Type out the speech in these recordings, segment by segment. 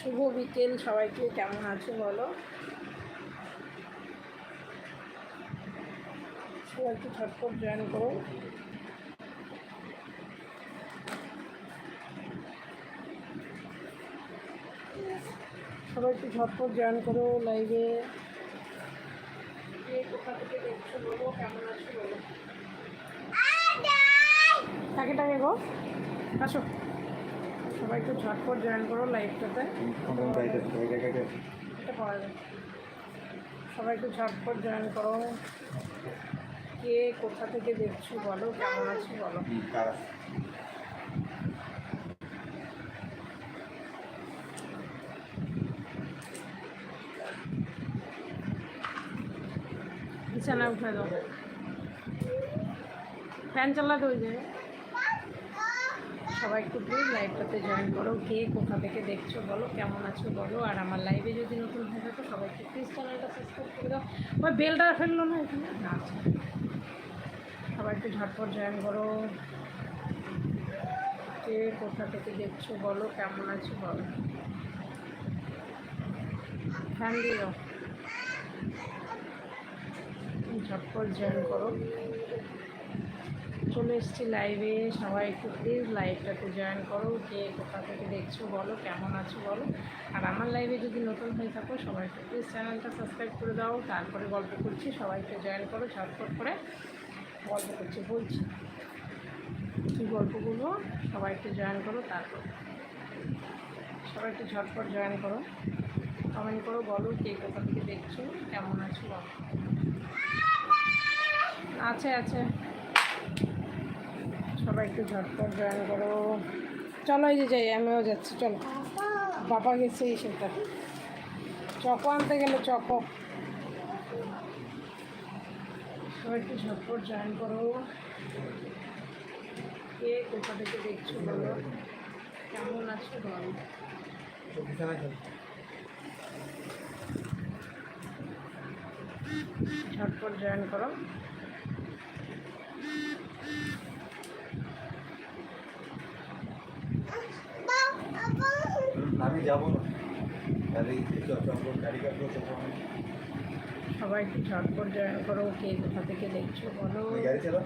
শুভ বিকেল সবাইকে কেমন আছো বলো? সবাই একটু ঝটপট জয়েন করো। সবাই একটু ঝটপট জয়েন করো লাইভে কোথা থেকে দেখছ বলো কেমন আছো বলো? টাকে টাকে গো? আসো। সবাই একটু ঝটপট জয়েন করো লাইভটাতে পাওয়া যায় সবাই একটু ঝটপট জয়েন করো। কে কোথা থেকে দেখছ বলো, কেমন আছো বলো। বিছানায় উঠে দাও। ফ্যান চালাতে ওই যায় সবাই একটু প্লিজ লাইভটাতে জয়েন করো। কে কোথা থেকে দেখছ বলো, কেমন আছো বলো। আর আমার লাইভে যদি নতুন হয়ে থাকো সবাই একটু প্লিজ চ্যানেলটা সাবস্ক্রাইব করে দাও। ওই বেলটা ফেলল না এখানে? না আচ্ছা। সবাই একটু ঝটপট জয়েন করো। কে কোথা থেকে দেখছ বলো, কেমন আছো বলো। দাও। ঝটপট জয়েন করো। চলে এসেছি লাইভে সবাই একটু প্লিজ লাইভটাতে জয়েন করো কে কোথা থেকে দেখছ বলো, কেমন আছো বলো। আর আমার লাইভে যদি নতুন হয়ে থাকো, সবাই একটু প্লিজ চ্যানেলটা সাবস্ক্রাইব করে দাও। তারপরে গল্প করছি সবাই একটু জয়েন করো, ঝটপট করে গল্প করছি, বলছি। কী গল্প বলব সবাই একটু জয়েন করো, তারপর। সবাই একটু ঝটপট জয়েন করো। কমেন্ট করো, বলো কে কোথা থেকে দেখছ, কেমন আছো বলো। আছে আছে। সবাই একটু ঝটপট জয়েন করো। চলো এই যে যাই, আমিও যাচ্ছি, চলো। বাবা গেছে এই সেটা। চকো আনতে গেলে চকো। সবাই একটু ঝটপট জয়েন করো। কে কোথা থেকে দেখছ বলো? কেমন আছো বলো? ঝটপট জয়েন করো। আমি যাব না। তাহলে গাড়ি কাটবো সবাই একটু ঝটপট জয়েন করো কে কোথা থেকে দেখছ বলো। গাড়ি চালা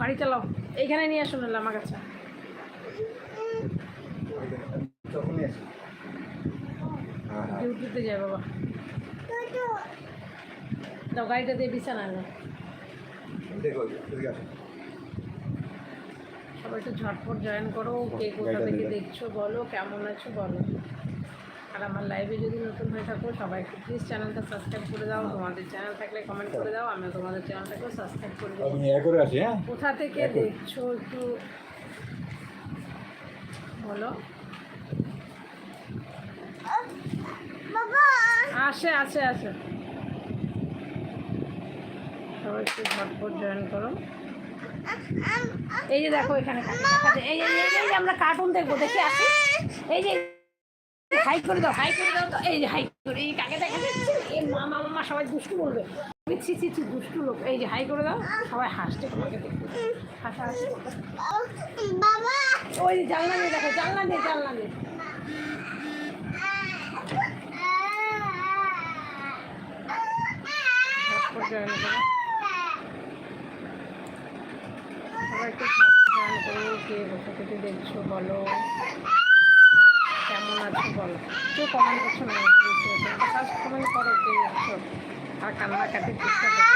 গাড়ি চালাও। এইখানে নিয়ে আসুন নাহলে আমার কাছে। তখনই আসি। হ্যাঁ হ্যাঁ। ডিউটিতে যায় বাবা। দাও গাড়িটা দিয়ে বিছানা না। দেখো সবাই একটু ঝটপট জয়েন করো কে কোথা থেকে দেখছ বলো কেমন আছো বলো। আর আমার লাইভে যদি নতুন হয়ে থাকো সবাই একটু প্লিজ চ্যানেলটা সাবস্ক্রাইব করে দাও। তোমাদের চ্যানেল থাকলে কমেন্ট করে দাও আমি তোমাদের চ্যানেলটাকেও সাবস্ক্রাইব করে আসি হ্যাঁ? কোথা থেকে দেখছ একটু বলো। আসে আসে আসে। সবাই একটু ঝটপট জয়েন করো। এই যে দেখো এখানে এই এই যে- এই যে আমরা কার্টুন দেখব দেখে আসি। এই যে হাই করে দাও হাই করে দাও তো। এই যে হাই করে এই কাকে দেখা যাচ্ছে? এই মামা মামা সবাই দুষ্টু বলবে। আমি ছি ছি ছি দুষ্টু লোক। এই যে হাই করে দাও সবাই হাসছে তোমাকে দেখতে। হাসা হাসি। ওই জানলা দিয়ে দেখো জানলা দিয়ে জানলা ঝটপট জয়েন করো সবাই একটু জয়েন করো কে বসে থেকে দেখছ বলো, কেমন আছো বলো। কেউ কমেন্ট করছ না। ফার্স্ট কমেন্ট করো, কে দেখছ? আর কান্নাকাটির চেষ্টা করছ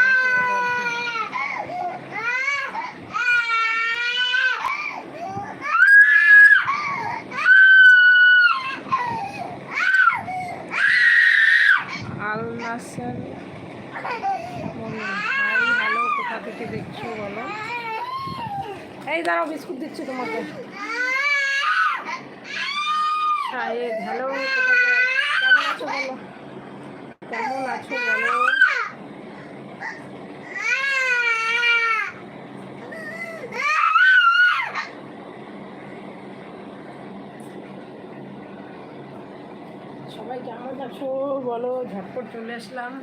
নাসার হাই হ্যালো কোথা থেকে দেখছ বলো? এই দাঁড়াও বিস্কুট দিচ্ছি তোমাকে শাহেদ হ্যালো কোথা থেকে কেমন আছো বলো কেমন আছো বলো সবাই কেমন আছো বলো ঝটপট চলে আসলাম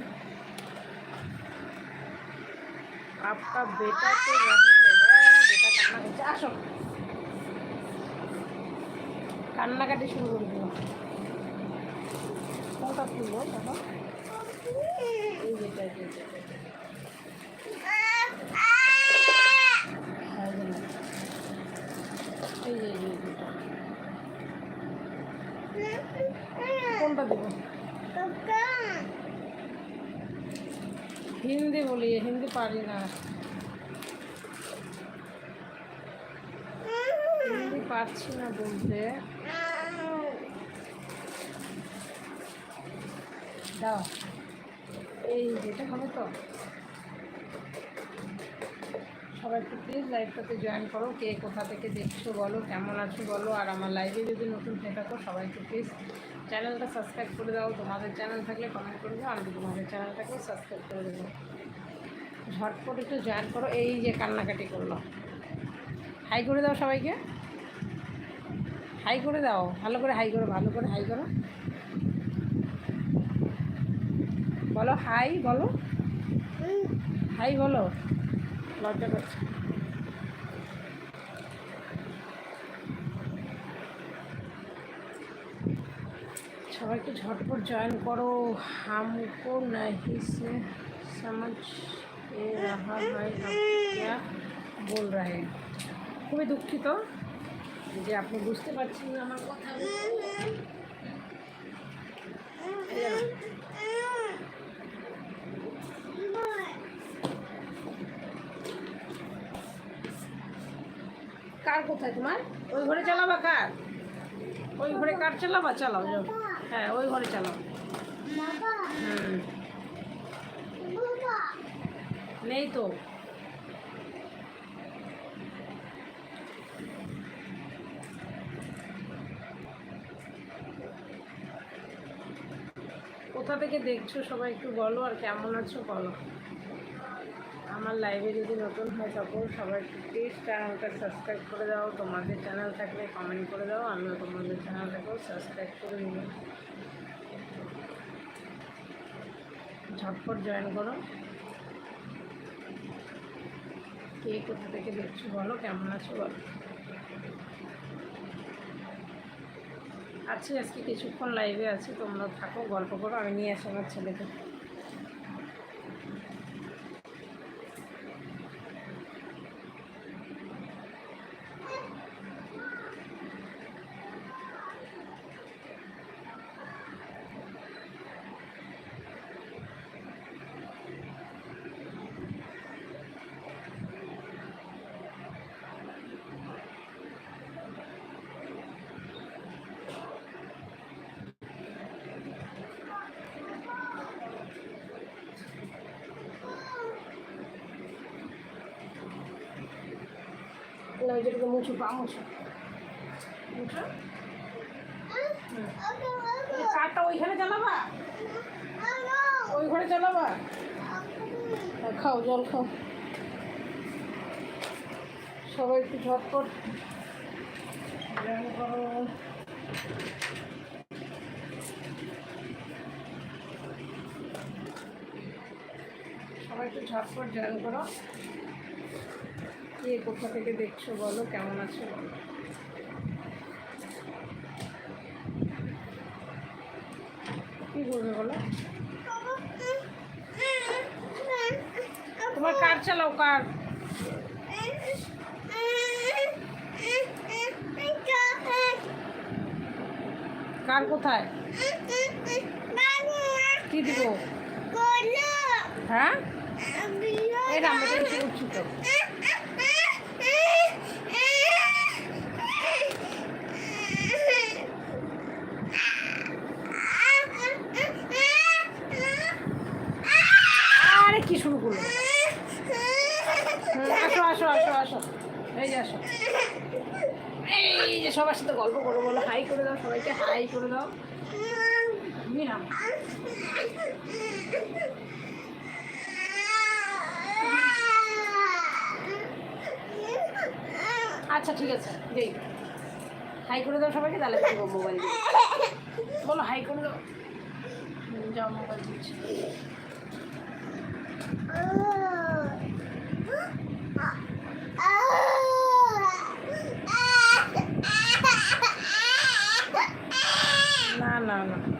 आपका बेटा तो আসো। কান্নাকাটি শুরু করে দিল কোনটা এই যেটা এই যে এই যে, এই যেটা। কোনটা দেবো? হিন্দি বলি হিন্দি পারি না হিন্দি পারছি না বলতে। দাও। এই যেটা হবে তো। সবাই একটু প্লিজ লাইভটাতে জয়েন করো। কে কোথা থেকে দেখছ বলো, কেমন আছো বলো, আর আমার লাইভে যদি নতুন হয়ে থাকো, সবাই একটু প্লিজ চ্যানেলটা সাবস্ক্রাইব করে দাও। তোমাদের চ্যানেল থাকলে কমেন্ট করে দাও আমি তোমাদের চ্যানেলটাকেও সাবস্ক্রাইব করে দেবো। ঝটপট একটু জয়েন করো। এই যে কান্নাকাটি করল। হাই করে দাও সবাইকে। হাই করে দাও ভালো করে হাই করো ভালো করে হাই করো বলো হাই বলো হাই বলো লজ্জা করছে সবাই একটু ঝটপট জয়েন করো हमको नहीं से समझ ए रहा है आप क्या बोल रहे हैं খুবই দুঃখিত যে আপনি বুঝতে পারছেন না আমার কথা। কার কোথায় তোমার? ওই ঘরে চালাবা কার? ওই ঘরে কার চালাবা? চালাও যাও। হ্যাঁ ওই ঘরে চালাও। নেই তো। কোথা থেকে দেখছ? সবাই একটু বলো আর কেমন আছো বলো। আমার লাইভে যদি নতুন হয় তখন সবাই প্লিজ চ্যানেলটা সাবস্ক্রাইব করে দাও। তোমাদের চ্যানেল থাকলে কমেন্ট করে দাও। আমিও তোমাদের চ্যানেলটাকেও সাবস্ক্রাইব করে নিব। ঝটপট জয়েন করো। কে কোথা থেকে দেখছ বলো? কেমন আছো বলো? আছি আজকে কিছুক্ষণ লাইভে আছি তোমরা থাকো গল্প করো আমি নিয়ে আসি আমার ছেলেকে। না, ওই যেটাকে মুছু পা মুছু মুছো কারটা ওইখানে চালাবা? ওই ঘরে চালাবা? খাও, জল খাও। সবাই একটু ঝটপট। করো সবাই একটু ঝটপট জয়েন করো। কে কোথা থেকে দেখছ বলো, কেমন আছো? কি বলবে বলো? তোমার কার চালাও, কার? কার কোথায়? কি দিব? হ্যাঁ? এই রান্না করছি তো আরে কি শুরু করল হুম, আসো আসো আসো আসো এই যে আসো এই যে সবার সাথে গল্প করো বলো হাই করে দাও সবাইকে হাই করে দাও। মিরাম আচ্ছা ঠিক আছে, যেই। হাই করে দাও সবাইকে, তাহলে দেবো মোবাইল বলো হাই করে দাও। যাও মোবাইল দিচ্ছি। না না না